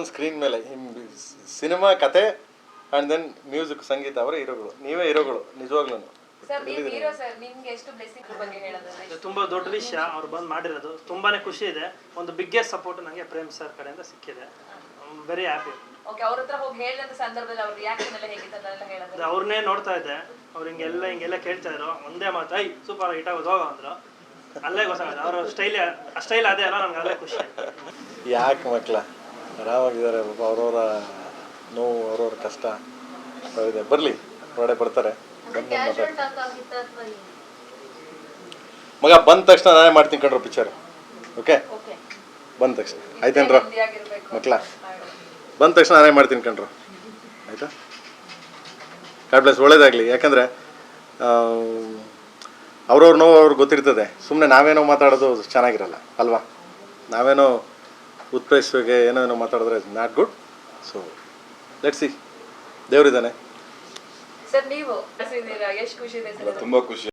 On screen ಮೇಲೆ cinema ಕತೆ and then music ಸಂಗೀತ ಅವರೇ ಹೀರೋಗಳು. ನೀವೇ ಹೀರೋಗಳು ನಿಜವಾಗ್ಲೂ. ಸರ್ ನೀವು ಹೀರೋ ಸರ್ ನಿಮ್ಗೆ ಎಷ್ಟು ಬ್ಲೆಸ್ಸಿಂಗ್ ಬಗ್ಗೆ ಹೇಳೋದಲ್ಲ ಇದು ತುಂಬಾ ದೊಡ್ಡ ವಿಷಯ ಅವ್ರು ಬಂದು ಮಾಡಿರೋದು. ತುಂಬಾನೇ ಖುಷಿ ಇದೆ. ಒಂದು ಬಿಗ್ಗೆಸ್ಟ್ ಸಪೋರ್ಟ್ ನನಗೆ ಪ್ರೇಮ್ ಸರ್ ಕಡೆಯಿಂದ ಸಿಕ್ಕಿದೆ. ವೆರಿ ಹ್ಯಾಪಿ ಅವ್ರನ್ನೇ ನೋಡ್ತಾ ಇದ್ದೆ ಅವ್ರು ಹಿಂಗೆಲ್ಲ ಹಿಂಗೆಲ್ಲ ಕೇಳ್ತಾ ಇದ್ರು. ಒಂದೇ ಮಾತು ಐ ಸೂಪರ್ ಹಿಟ್ ಆಗೋದು ಹೋಗೋ ಅಂದ್ರು. ಅಲ್ಲೇ ಗೊತ್ತಾಗುತ್ತೆ ಅವ್ರ ಸ್ಟೈಲ್ ಸ್ಟೈಲ್ ಅದೇ ಅಲ್ಲ ನನಗೆ ಅಲ್ಲೇ ಖುಷಿ. ಯಾಕೆ ಮಕ್ಕಳ ಆರಾಮಾಗಿದ್ದಾರೆ. ಪಾಪ ಅವ್ರವರ ನೋವು ಅವ್ರವ್ರ ಕಷ್ಟ ಇದೆ. ಬರಲಿ ಹೊರಗಡೆ ಬರ್ತಾರೆ. ಬಂದು ಮಗ ಬಂದ ತಕ್ಷಣ ನಾನೇ ಮಾಡ್ತೀನಿ ಕಣ್ರು ಪಿಕ್ಚರ್ ಓಕೆ ಬಂದ ತಕ್ಷಣ. ಆಯ್ತೇನ್ರ ಮಕ್ಳ? ಮಕ್ಕಳ ಬಂದ ತಕ್ಷಣ ನಾನೇ ಮಾಡ್ತೀನಿ ಕಣ್ರು. ಆಯಿತಾ? ಕಾಡ್ ಪ್ಲೇಸ್ ಒಳ್ಳೇದಾಗಲಿ. ಯಾಕಂದರೆ ಅವ್ರವ್ರ ನೋವು ಅವ್ರಿಗೆ ಗೊತ್ತಿರ್ತದೆ. ಸುಮ್ಮನೆ ನಾವೇನೋ ಮಾತಾಡೋದು ಚೆನ್ನಾಗಿರಲ್ಲ ಅಲ್ವಾ? ನಾವೇನೋ ಉತ್ಪ್ರೇಕ್ಷೆಗೆ ಏನೋ ಏನೋ ಮಾತಾಡಿದ್ರೆ not good so let see ದೇವರಿದ್ದಾನೆ. ಸರ್ ನೀವು ಎಷ್ಟು ಖುಷಿ ಇದೆ ಸರ್. ತುಂಬ ಖುಷಿ.